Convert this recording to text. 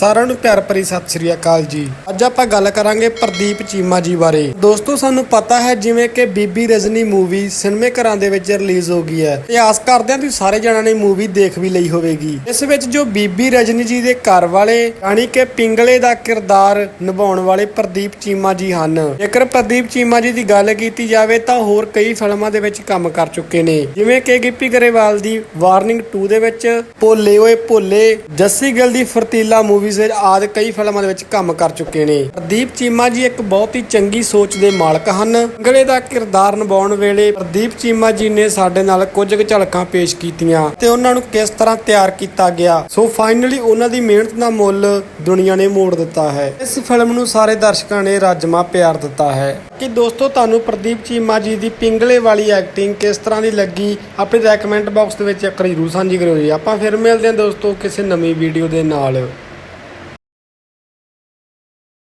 ਸਾਰਿਆਂ ਨੂੰ ਪਿਆਰ ਭਰੀ ਸਤਿ ਸ਼੍ਰੀ ਅਕਾਲ ਜੀ। ਅੱਜ ਆਪਾਂ ਗੱਲ ਕਰਾਂਗੇ ਪ੍ਰਦੀਪ ਚੀਮਾ ਜੀ ਬਾਰੇ। ਦੋਸਤੋ, ਸਾਨੂੰ ਪਤਾ ਹੈ ਜਿਵੇਂ ਕਿ ਬੀਬੀ ਰਜਨੀ ਮੂਵੀ ਸਿਨੇਮੇ ਘਰਾਂ ਦੇ ਵਿੱਚ ਰਿਲੀਜ਼ ਹੋ ਗਈ ਹੈ ਤੇ ਆਸ ਕਰਦੇ ਹਾਂ ਤੁਸੀਂ ਸਾਰੇ ਜਣਾਂ ਨੇ ਮੂਵੀ ਦੇਖ ਵੀ ਲਈ ਹੋਵੇਗੀ। ਇਸ ਵਿੱਚ ਜੋ ਬੀਬੀ ਰਜਨੀ ਜੀ ਦੇ ਘਰ ਵਾਲੇ, ਯਾਨੀ ਕਿ ਪਿੰਗਲੇ ਦਾ ਕਿਰਦਾਰ ਨਿਭਾਉਣ ਵਾਲੇ ਪ੍ਰਦੀਪ ਚੀਮਾ ਜੀ ਹਨ। ਜੇਕਰ ਪ੍ਰਦੀਪ ਚੀਮਾ ਜੀ ਦੀ ਗੱਲ ਕੀਤੀ ਜਾਵੇ ਤਾਂ ਹੋਰ ਕਈ ਫਿਲਮਾਂ ਦੇ ਵਿੱਚ ਕੰਮ ਕਰ ਚੁੱਕੇ ਨੇ। ਜਿਵੇਂ ਕਿ ਗਿੱਪੀ ਗਰੇਵਾਲ ਦੀ ਵਾਰਨਿੰਗ 2 ਦੇ ਵਿੱਚ, ਭੋਲੇ ਓਏ ਭੋਲੇ, ਜੱਸੀ ਗਿੱਲ ਦੀ ਫਰਤੀਲਾ ਮੂਵੀ ਵਿੱਚ ਆਦਿ ਕਈ ਫਿਲਮਾਂ ਦੇ ਵਿੱਚ ਕੰਮ ਕਰ ਚੁੱਕੇ ਨੇ। ਪ੍ਰਦੀਪ ਚੀਮਾ ਜੀ ਇੱਕ ਬਹੁਤ ਹੀ ਚੰਗੀ ਸੋਚ ਦੇ ਮਾਲਕ ਹਨ। ਪਿੰਗਲੇ ਦਾ ਕਿਰਦਾਰ ਨਿਭਾਉਣ ਵੇਲੇ ਪ੍ਰਦੀਪ ਚੀਮਾ ਜੀ ਨੇ ਸਾਡੇ ਨਾਲ ਕੁਝ ਕੁ ਝਲਕਾਂ ਪੇਸ਼ ਕੀਤੀਆਂ ਤੇ ਉਹਨਾਂ ਨੂੰ ਕਿਸ ਤਰ੍ਹਾਂ ਤਿਆਰ ਕੀਤਾ ਗਿਆ। ਸੋ ਫਾਈਨਲੀ ਉਹਨਾਂ ਦੀ ਮਿਹਨਤ ਦਾ ਮੁੱਲ ਦੁਨੀਆ ਨੇ ਮੋੜ ਦਿੱਤਾ ਹੈ। ਇਸ ਫਿਲਮ ਨੂੰ ਸਾਰੇ ਦਰਸ਼ਕਾਂ ਨੇ ਰਾਜਮਾ ਪਿਆਰ ਦਿੱਤਾ ਹੈ। ਕਿ ਦੋਸਤੋ, ਤੁਹਾਨੂੰ ਪ੍ਰਦੀਪ ਚੀਮਾ ਜੀ ਦੀ ਪਿੰਗਲੇ ਵਾਲੀ ਐਕਟਿੰਗ ਕਿਸ ਤਰ੍ਹਾਂ ਦੀ ਲੱਗੀ, ਆਪਣੇ ਰეკਮੈਂਟ ਬਾਕਸ ਦੇ ਵਿੱਚ ਇੱਕ ਜ਼ਰੂਰ ਸਾਂਝੀ ਕਰਿਓ ਜੀ। ਆਪਾਂ ਫਿਰ ਮਿਲਦੇ ਹਾਂ ਦੋਸਤੋ ਕਿਸੇ ਨਵੀਂ ਵੀਡੀਓ ਦੇ ਨਾਲ।